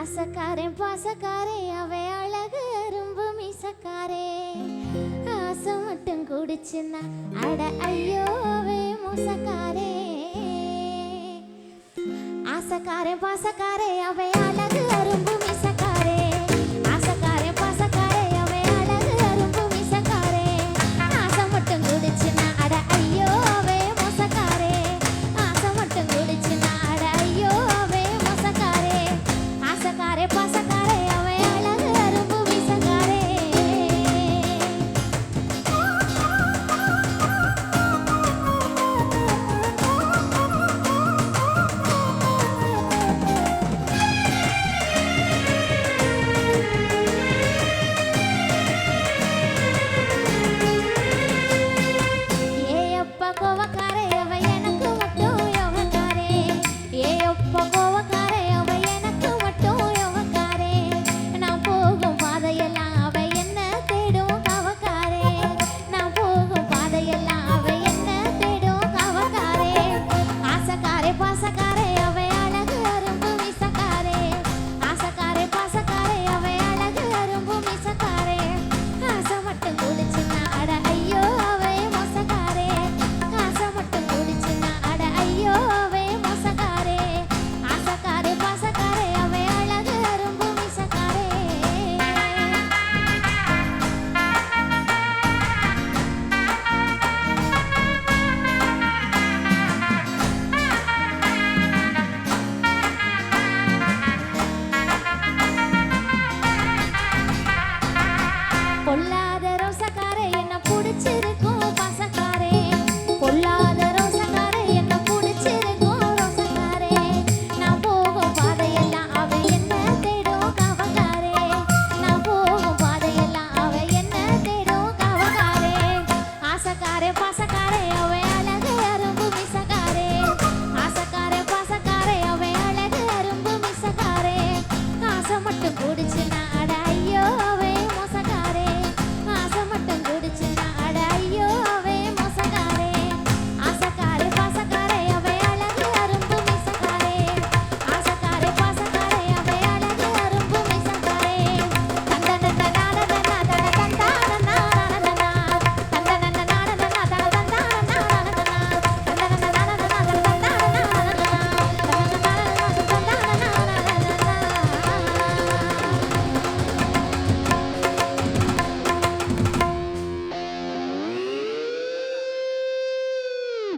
ஆசக்காரன் பாசக்காரே அவை அழகு அரும்பு மீசக்காரே. ஆசை மட்டும் குடிச்சுன்னா அட ஐயோவே மூசக்காரே. ஆசக்காரன் பாசக்காரே அவை அழகு அரும்பு